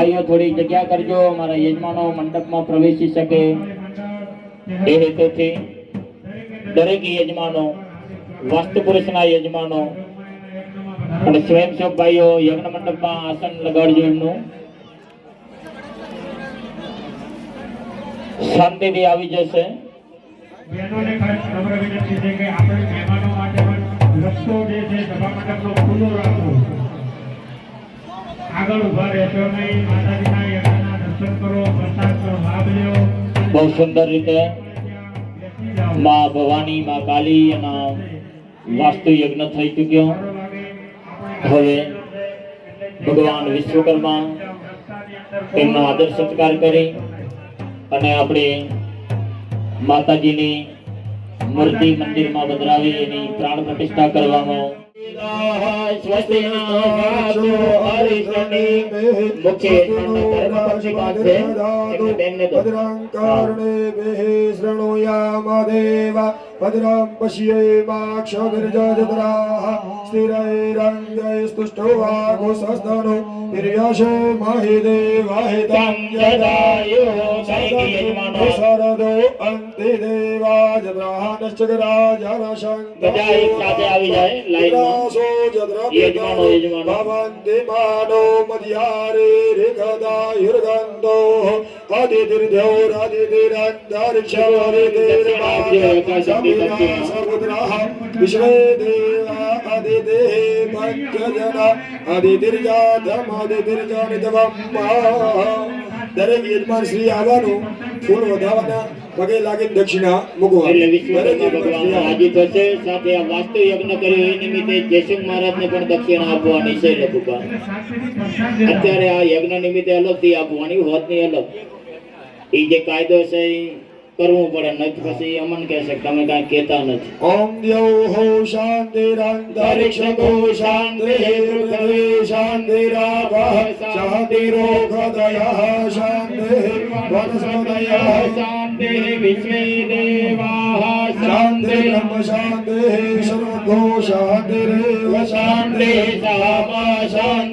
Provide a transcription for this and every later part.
ભાઈઓ થોડી જગ્યા કરજો અમારા યજમાનો મંડપમાં પ્રવેશી શકે. એ હેતુથી દરેક યજમાનો, વાસ્તુ પુરુષના યજમાનો અને સ્વયંસેવક ભાઈઓ યજ્ઞ મંડપમાં આસન લગાડજો એમનું. શાંતિથી આવી જશે. આપણે મહેમાનો માટે પણ રસ્તો જે છે, સભા મંડપનો ખુલ્લો રાખવો. બહુ સુંદર રીતે મા ભવાની, માં કાલી એના વાસ્તુ યજ્ઞ થઈ ચૂક્યો. હવે ભગવાન વિશ્વકર્મા તેમનો આદર સત્કાર કરી અને આપણે માતાજીની મૂર્તિ મંદિરમાં બદલાવી એની પ્રાણ પ્રતિષ્ઠા કરવામાં स्वस्ति नमो वासु हरिकृणे मुखे कर्म पक्षिकाते एमने बेंगने दो भद्रंकारणे बेहे शृणुयामदेव भद्रं पश्येमाक्षगर्जदराः स्थिरैरङ्गैस्तुष्टो वाघुसस्तनु हिर्यशो महिदेवहितं यदायो शरदो अन्ति देवाजग्रहानश्चगराजरशङ्कर યજમાનો, યજમાનો. ભવન્તિ માનો મધ્યારે રિગદા યુર્ગંધો અદિતિર્ધૌરદિતિરંતરિક્ષમરિતિર્મા વિશ્વે દેવા અદિતે પંચજના અદિતિર્જાતમ અદિતિર્જાનિતવમ્મા દરેક યજમાન શ્રી આવવાનું ફૂલ વધાવવાના પગે લાગીને દક્ષિણા મૂકવા. એટલે વિશ્વકર્મા ભગવાન હાજી થશે સાથે આ વાસ્તુ યજ્ઞ કર્યો એ નિમિત્તે જયસિંહ મહારાજને પણ દક્ષિણા આપવાની છે લેતા અત્યારે આ યજ્ઞ નિમિત્તે અલગથી આપવાની હોતની અલગ. એ જે કાયદો છે એ કરવું પડે નથી પછી અમન કહેશે કે તમે કાંઈ કહેતા નથી ઓમ દ્યૌ હો શાંતિરંતરિક્ષગો શાંતિ પૃથ્વી શાંતિરાપઃ શાંતિરોગદયઃ શાંતિ વનસ્પતયઃ શાંતિ વિશ્વે દેવા શાંતિ બ્રહ્મ શાંતિ સર્વગો શાંતિરેવ શાંતિ શાંતિ સામા શાંતિરે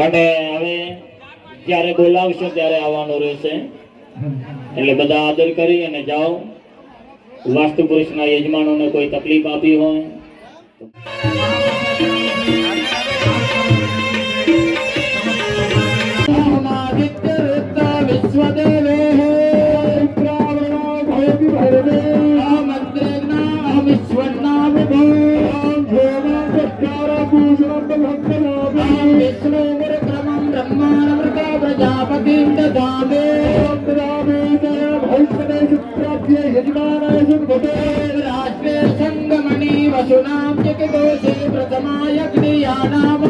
અને હવે જ્યારે બોલાવશો ત્યારે આવવાનું રહેશે. એટલે બધા આદર કરી અને જાઓ. વાસ્તુ પુરુષના યજમાનોને કોઈ તકલીફ આપી હોય वसुनाम जगदोषे प्रथमाय क्रियाणाम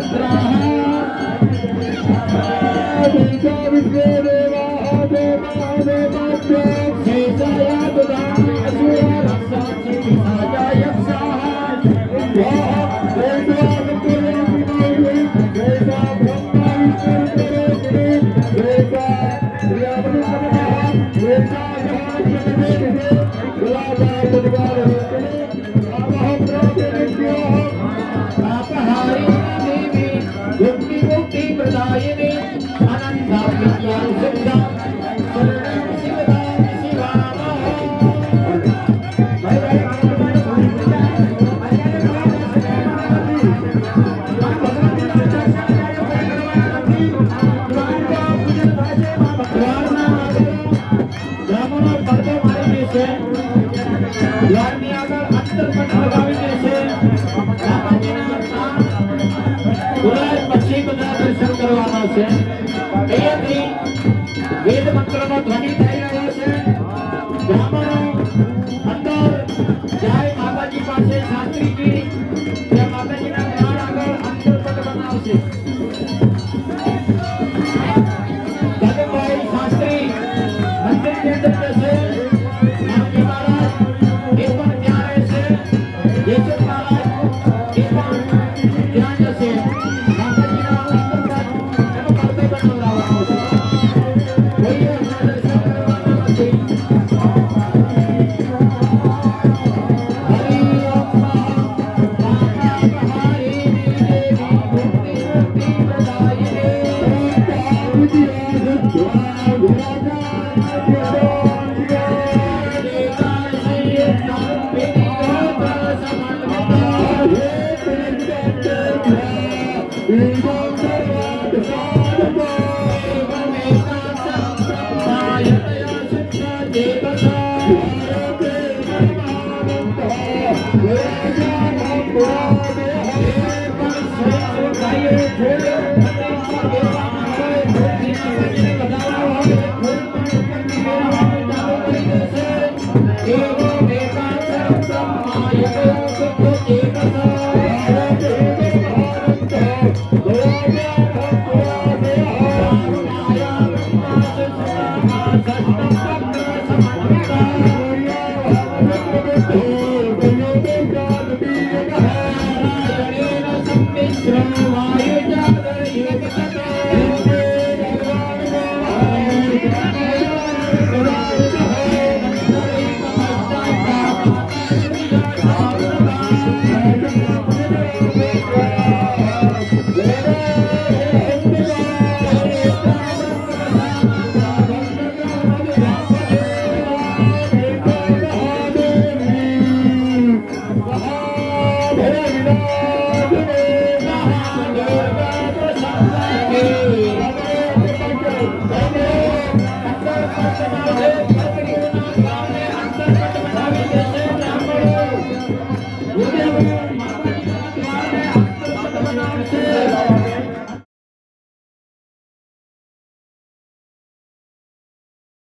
ಭದ್ರಾ ಜಯಂತಿ ವೇದ ಮಂತ್ರನ ಧ್ವನಿ We will never Come on, come on.